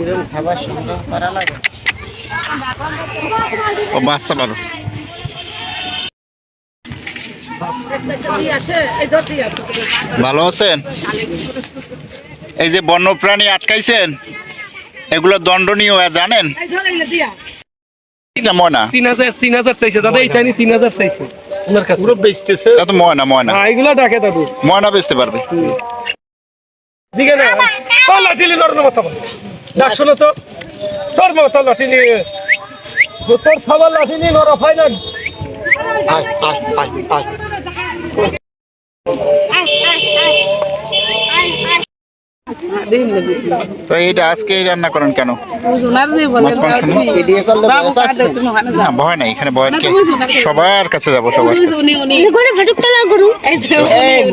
এরকম খাবার সংগ্রহ করা লাগে ও বাচ্চা ভালো ভালো আছেন? এই যে বন্যপ্রাণী আটকাইছেন এগুলো দণ্ডনীয় জানেন? এটা ময়না? তিন হাজার তিন হাজার চাইছে দাদা এইটা নিয়ে তিন হাজার চাইছে। ওনার কাছে? তা তো ময়না ময়না। হ্যাঁ এগুলো ডাকে দাদু। ময়না বেচতে পারবে। দিকে না। ও লাঠিলি নরম মতো ডাক শোনো তো। তোর মতো লাঠি নিয়ে তোর খাবার লাঠি নিয়ে নর ফাইনাল আয় আয় আয় আয়। তো এইটা আজকে রান্না করেন কেন? না, ভয় নাই, এখানে ভয় কে সবার কাছে যাব, সবার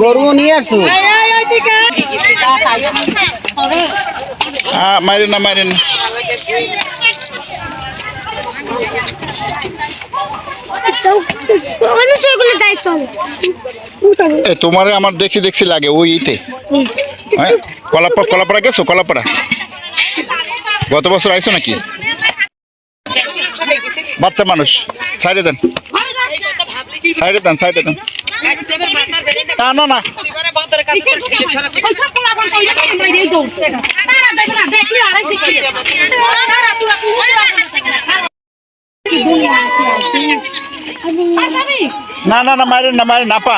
গরু নিয়ে আসো মারেন না মারেন তোমারে আমার দেখছি দেখছি লাগে ওই ইতে হ্যাঁ কলাপাড়া কলাপাড়া গেছো? কলাপাড়া গত বছর আইছো নাকি? বাচ্চা মানুষ। সাইডে দেন। সাইডে দেন সাইডে দেন। না না না। না না না মারেন না মারেন আপা আপা।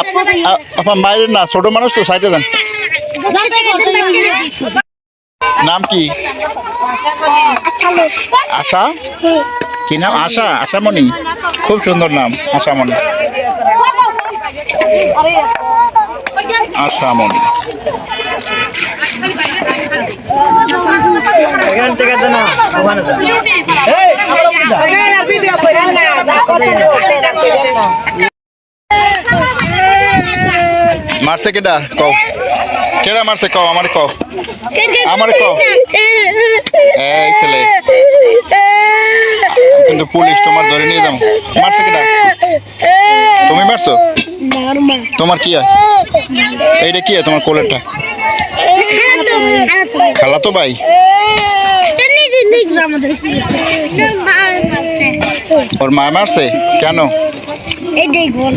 আপ- আপা মারেন না ছোট মানুষ তো সাইডে দেন নাম কি? আশা? কি নাম? আশা আশামণি। খুব সুন্দর নাম আশামণি। আশামণি। এখান থেকে দেন না ওখানে মারছে কেডা? কও। কেডা মারছে? কও আমারে কও। আমারে কও। এই ছেলে। কিন্তু পুলিশ তোমার ধরে নিয়ে যাব মারছে কেডা? তুমি মারছো? তোমার কি হয়? এইটা কি তোমার কোলেরটা? খালা তো ভাই? ওর মা মারছে? কেন?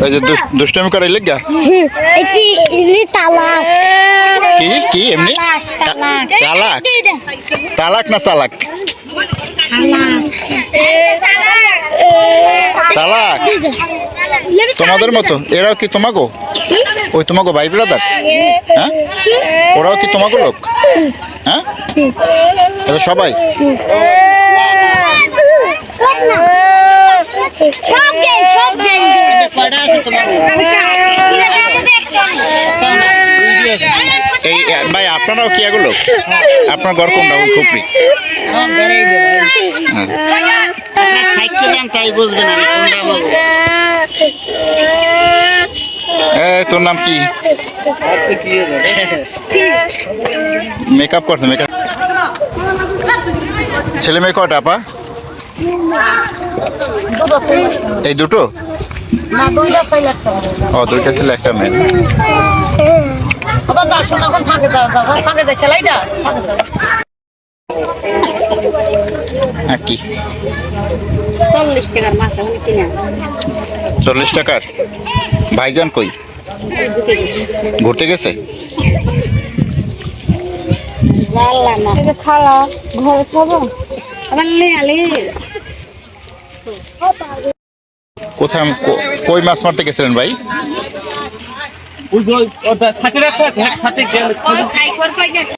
ওই যে দুষ- দুষ্টামি করে তালাক। কি কি এমনি? তালাক তালাক। না চালাক? চালাক? তোমাদের মতো? এরাও কি তোমাগো? ওই তোমাগো ভাই ব্রাদার হ্যাঁ? ওরাও কি তোমাগো লোক? হ্যাঁ? সবাই? এই ভাই আপনারাও কি এগুলো? আপনার ঘর কোনটা? হ্যাঁ। থাইকে দেন তাই বুঝবেন আমি কোনটা বলব তোর নাম কি? মেকআপ করছে মেকআপ ছেলে মেয়ে কটা আপা? এই দুটো? ও, দুইটা ছেলে, একটা মেয়ে। আবার সঙ্গে এখন আর কি চল্লিশ টাকার মাছ কিনা চল্লিশ টাকার? ভাইজান কই? ঘুরতে গেছে। লাল্লা না খালা ঘরে খাব? আবার কোথায় কই মাছ মারতে গেছিলেন ভাই? ওই ওটা থাকে রাখা থাকে গেলে।